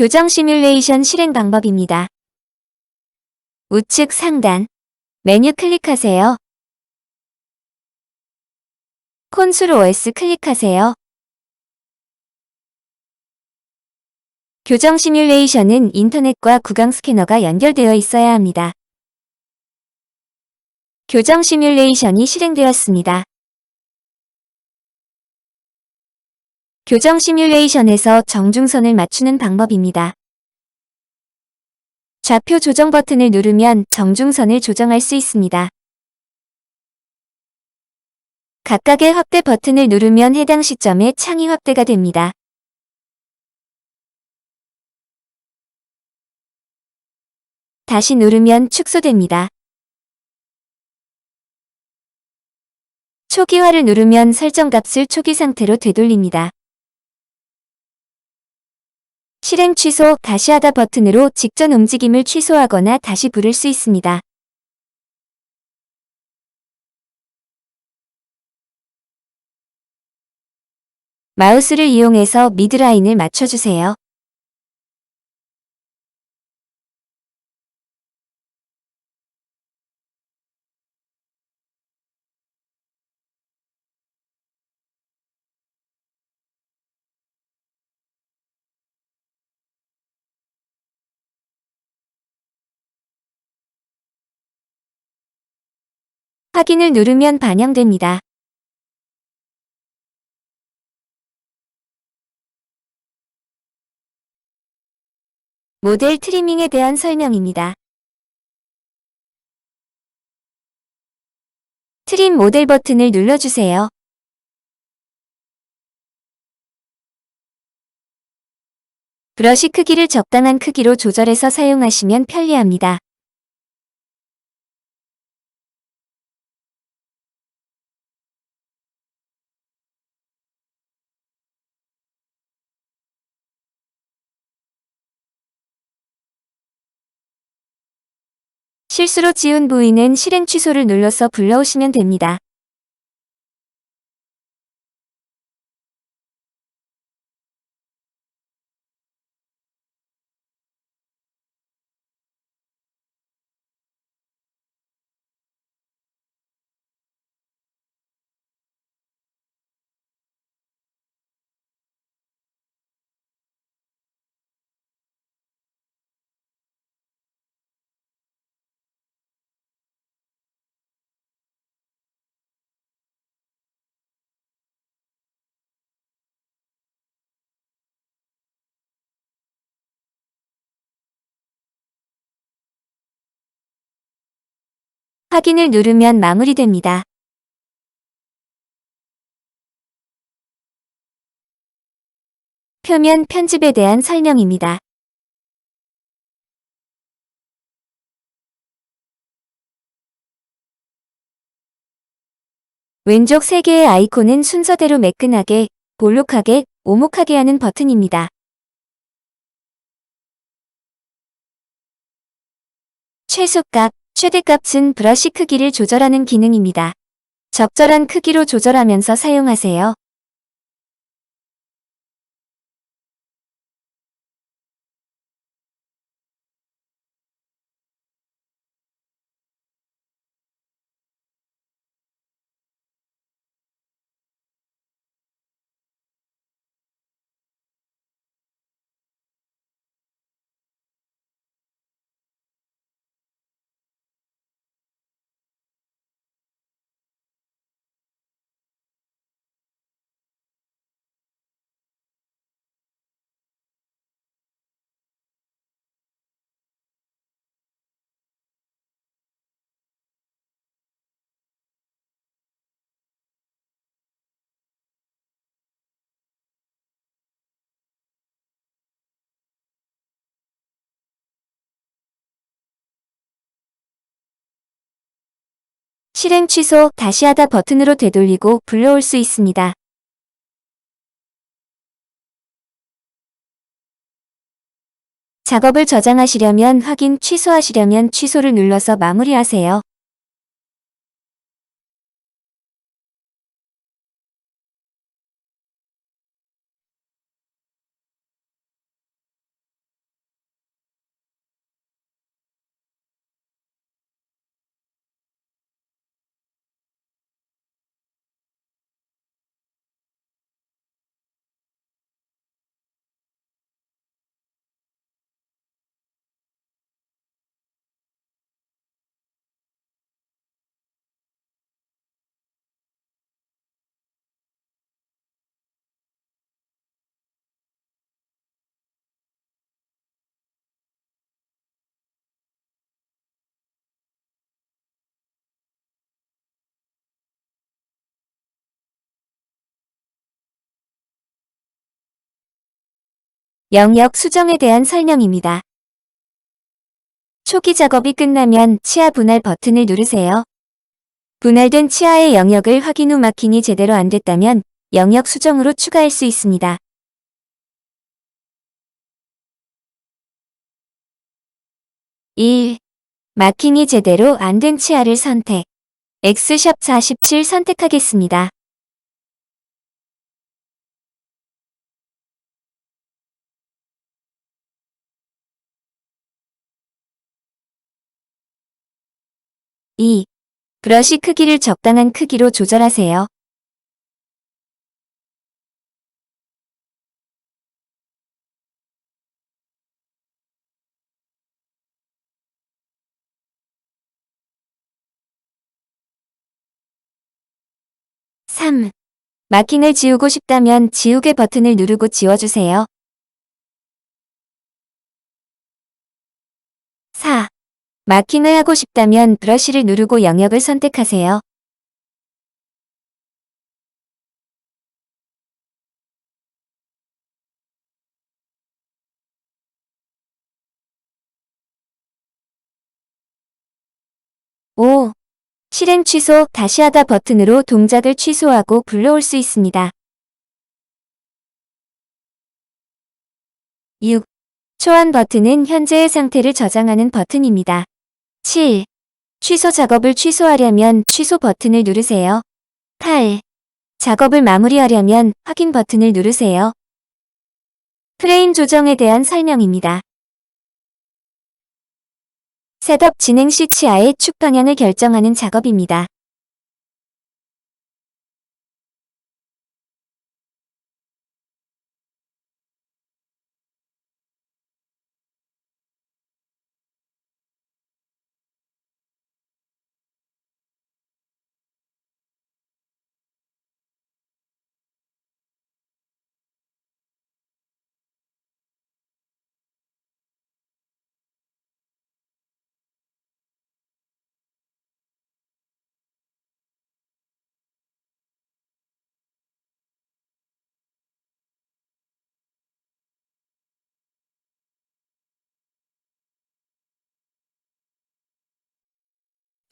교정 시뮬레이션 실행 방법입니다. 우측 상단 메뉴 클릭하세요. 콘솔 OS 클릭하세요. 교정 시뮬레이션은 인터넷과 구강 스캐너가 연결되어 있어야 합니다. 교정 시뮬레이션이 실행되었습니다. 교정 시뮬레이션에서 정중선을 맞추는 방법입니다. 좌표 조정 버튼을 누르면 정중선을 조정할 수 있습니다. 각각의 확대 버튼을 누르면 해당 시점에 창이 확대가 됩니다. 다시 누르면 축소됩니다. 초기화를 누르면 설정 값을 초기 상태로 되돌립니다. 실행 취소 다시 하다 버튼으로 직전 움직임을 취소하거나 다시 부를 수 있습니다. 마우스를 이용해서 미드라인을 맞춰주세요. 확인을 누르면 반영됩니다. 모델 트리밍에 대한 설명입니다. 트림 모델 버튼을 눌러주세요. 브러쉬 크기를 적당한 크기로 조절해서 사용하시면 편리합니다. 실수로 지운 부위는 실행 취소를 눌러서 불러오시면 됩니다. 확인을 누르면 마무리됩니다. 표면 편집에 대한 설명입니다. 왼쪽 3개의 아이콘은 순서대로 매끈하게, 볼록하게, 오목하게 하는 버튼입니다. 최소값, 최대값은 브러쉬 크기를 조절하는 기능입니다. 적절한 크기로 조절하면서 사용하세요. 실행 취소 다시 하다 버튼으로 되돌리고 불러올 수 있습니다. 작업을 저장하시려면 확인 취소하시려면 취소를 눌러서 마무리하세요. 영역 수정에 대한 설명입니다. 초기 작업이 끝나면 치아 분할 버튼을 누르세요. 분할된 치아의 영역을 확인 후 마킹이 제대로 안 됐다면 영역 수정으로 추가할 수 있습니다. 1. 마킹이 제대로 안 된 치아를 선택. X샵 47 선택하겠습니다. 2. 브러쉬 크기를 적당한 크기로 조절하세요. (3) 마킹을 지우고 싶다면 지우개 버튼을 누르고 지워주세요. 4. 마킹을 하고 싶다면 브러쉬를 누르고 영역을 선택하세요. 오. 실행 취소 다시 하다 버튼으로 동작을 취소하고 불러올 수 있습니다. 6. 초안 버튼은 현재의 상태를 저장하는 버튼입니다. 7. 취소 작업을 취소하려면 취소 버튼을 누르세요. 8. 작업을 마무리하려면 확인 버튼을 누르세요. 프레임 조정에 대한 설명입니다. 셋업 진행 시 치아의 축 방향을 결정하는 작업입니다.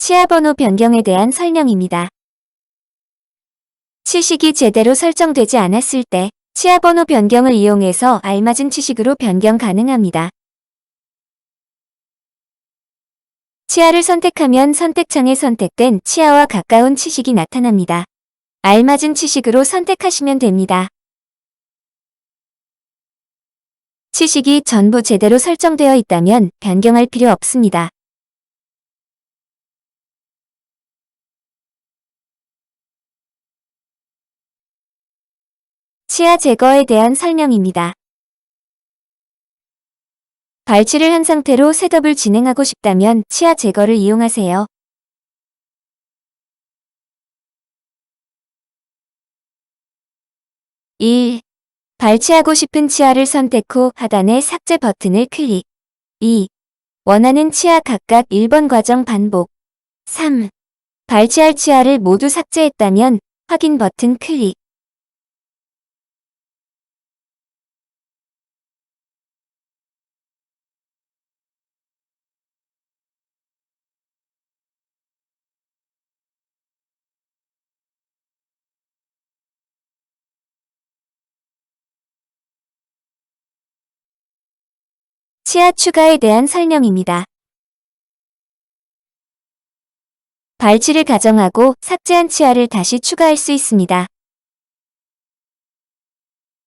치아 번호 변경에 대한 설명입니다. 치식이 제대로 설정되지 않았을 때 치아 번호 변경을 이용해서 알맞은 치식으로 변경 가능합니다. 치아를 선택하면 선택창에 선택된 치아와 가까운 치식이 나타납니다. 알맞은 치식으로 선택하시면 됩니다. 치식이 전부 제대로 설정되어 있다면 변경할 필요 없습니다. 치아 제거에 대한 설명입니다. 발치를 한 상태로 셋업을 진행하고 싶다면 치아 제거를 이용하세요. (1) 발치하고 싶은 치아를 선택 후 하단의 삭제 버튼을 클릭 2. 원하는 치아 각각 1번 과정 반복 3. 발치할 치아를 모두 삭제했다면 확인 버튼 클릭 치아 추가에 대한 설명입니다. 발치를 가정하고 삭제한 치아를 다시 추가할 수 있습니다.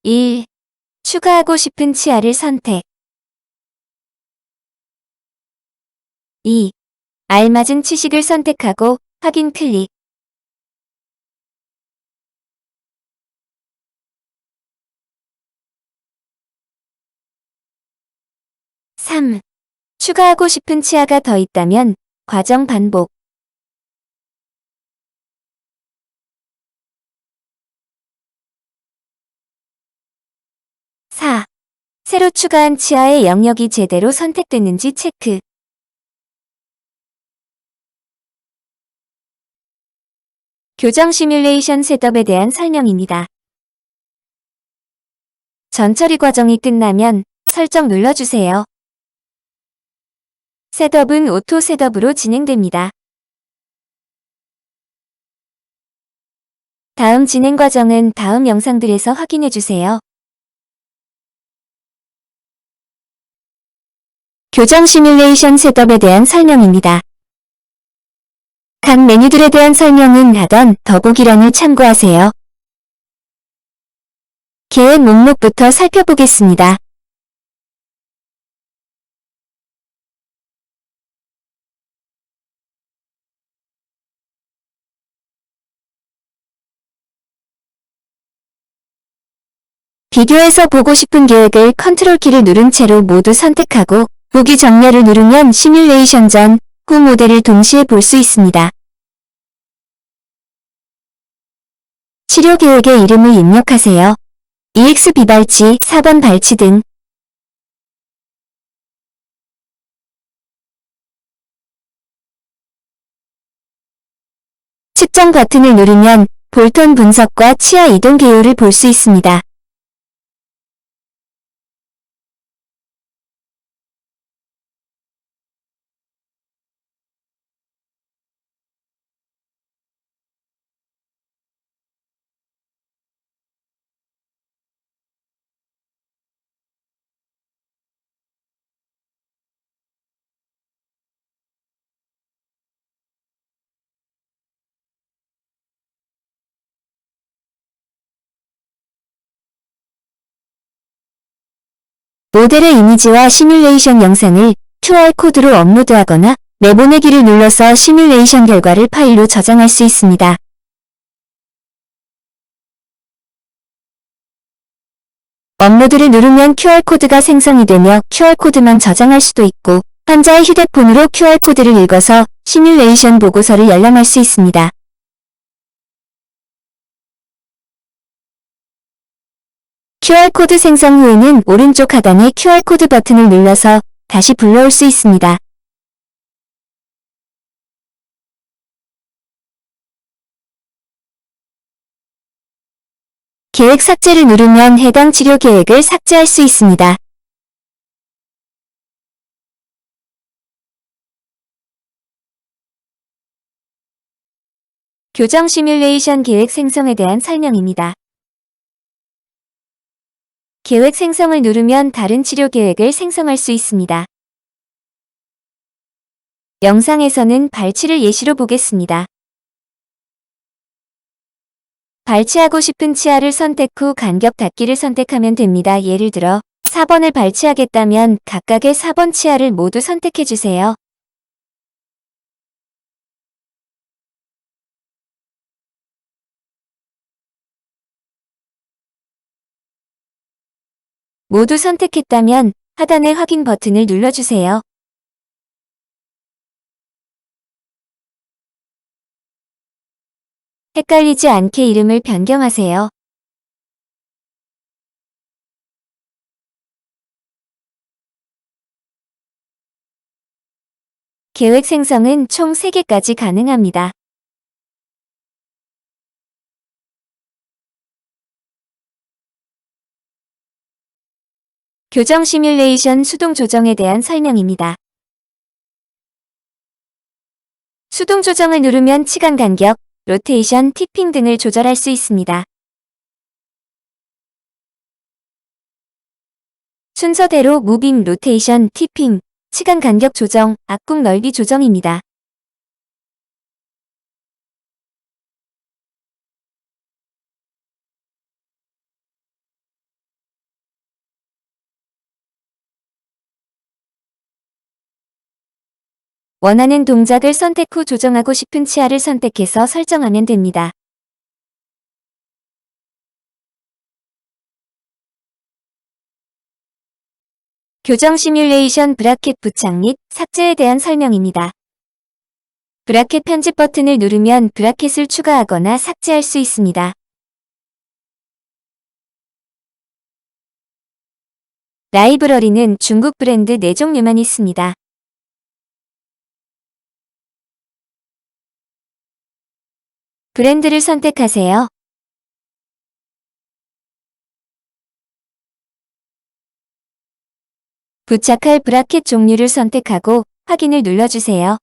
1. 추가하고 싶은 치아를 선택 2. 알맞은 치식을 선택하고 확인 클릭 3. 추가하고 싶은 치아가 더 있다면 과정 반복. 4. 새로 추가한 치아의 영역이 제대로 선택됐는지 체크. 교정 시뮬레이션 셋업에 대한 설명입니다. 전처리 과정이 끝나면 설정 눌러주세요. 셋업은 오토 셋업으로 진행됩니다. 다음 진행 과정은 다음 영상들에서 확인해주세요. 교정 시뮬레이션 셋업에 대한 설명입니다. 각 메뉴들에 대한 설명은 하던 더보기란을 참고하세요. 계획 목록부터 살펴보겠습니다. 비교해서 보고 싶은 계획을 컨트롤 키를 누른 채로 모두 선택하고 보기 정렬을 누르면 시뮬레이션 전, 후 모델을 동시에 볼 수 있습니다. 치료 계획의 이름을 입력하세요. EX 비발치, 4번 발치 등 측정 버튼을 누르면 볼톤 분석과 치아 이동 개요를 볼 수 있습니다. 모델의 이미지와 시뮬레이션 영상을 QR코드로 업로드하거나 내보내기를 눌러서 시뮬레이션 결과를 파일로 저장할 수 있습니다. 업로드를 누르면 QR코드가 생성이 되며 QR코드만 저장할 수도 있고 환자의 휴대폰으로 QR코드를 읽어서 시뮬레이션 보고서를 열람할 수 있습니다. QR코드 생성 후에는 오른쪽 하단의 QR코드 버튼을 눌러서 다시 불러올 수 있습니다. 계획 삭제를 누르면 해당 치료 계획을 삭제할 수 있습니다. 교정 시뮬레이션 계획 생성에 대한 설명입니다. 계획 생성을 누르면 다른 치료 계획을 생성할 수 있습니다. 영상에서는 발치를 예시로 보겠습니다. 발치하고 싶은 치아를 선택 후 간격 닫기를 선택하면 됩니다. 예를 들어 4번을 발치하겠다면 각각의 4번 치아를 모두 선택해주세요. 모두 선택했다면 하단의 확인 버튼을 눌러주세요. 헷갈리지 않게 이름을 변경하세요. 계획 생성은 총 3개까지 가능합니다. 교정 시뮬레이션 수동 조정에 대한 설명입니다. 수동 조정을 누르면 치간 간격, 로테이션, 티핑 등을 조절할 수 있습니다. 순서대로 무빙, 로테이션, 티핑, 치간 간격 조정, 앞궁 넓이 조정입니다. 원하는 동작을 선택 후 조정하고 싶은 치아를 선택해서 설정하면 됩니다. 교정 시뮬레이션 브라켓 부착 및 삭제에 대한 설명입니다. 브라켓 편집 버튼을 누르면 브라켓을 추가하거나 삭제할 수 있습니다. 라이브러리는 중국 브랜드 4종류만 있습니다. 브랜드를 선택하세요. 부착할 브라켓 종류를 선택하고 확인을 눌러주세요.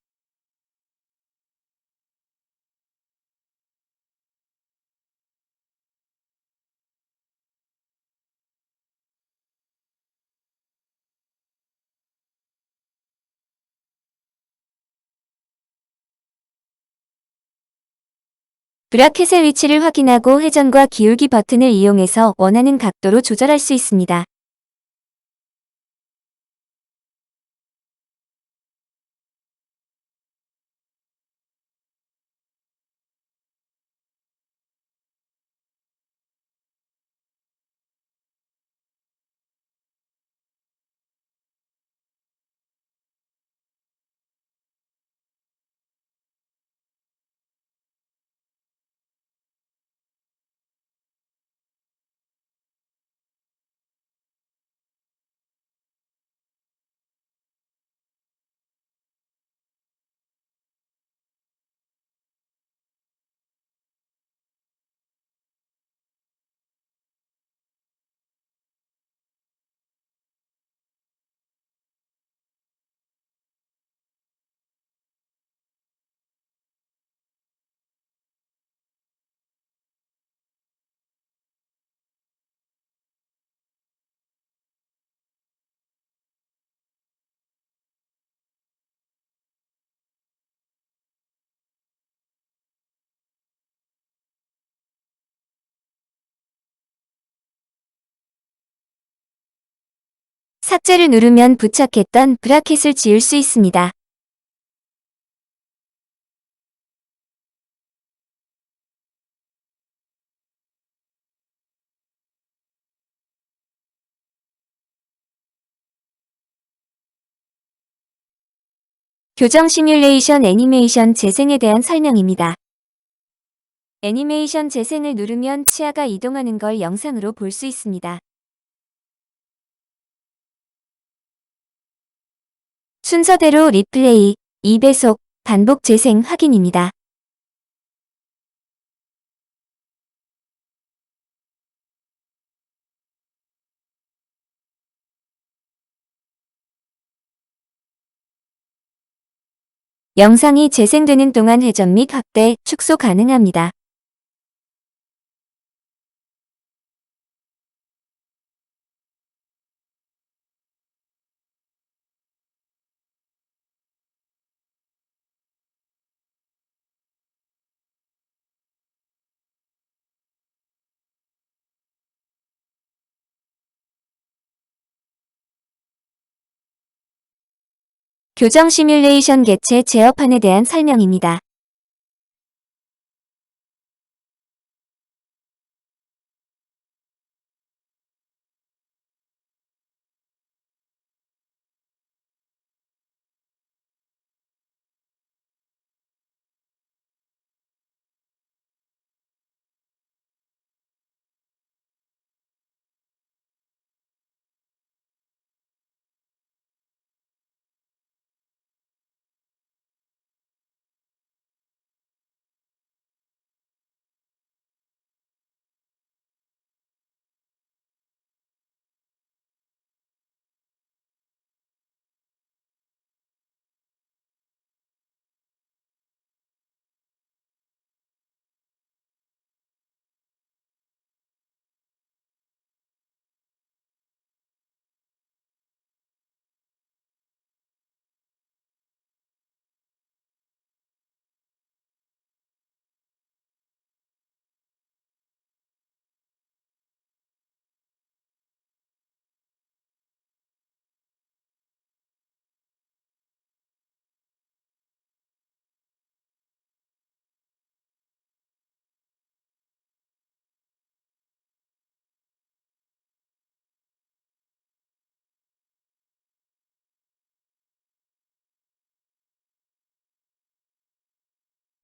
브라켓의 위치를 확인하고 회전과 기울기 버튼을 이용해서 원하는 각도로 조절할 수 있습니다. 삭제를 누르면 부착했던 브라켓을 지울 수 있습니다. 교정 시뮬레이션 애니메이션 재생에 대한 설명입니다. 애니메이션 재생을 누르면 치아가 이동하는 걸 영상으로 볼 수 있습니다. 순서대로 리플레이, 2배속, 반복 재생 확인입니다. 영상이 재생되는 동안 회전 및 확대, 축소 가능합니다. 교정 시뮬레이션 개체 제어판에 대한 설명입니다.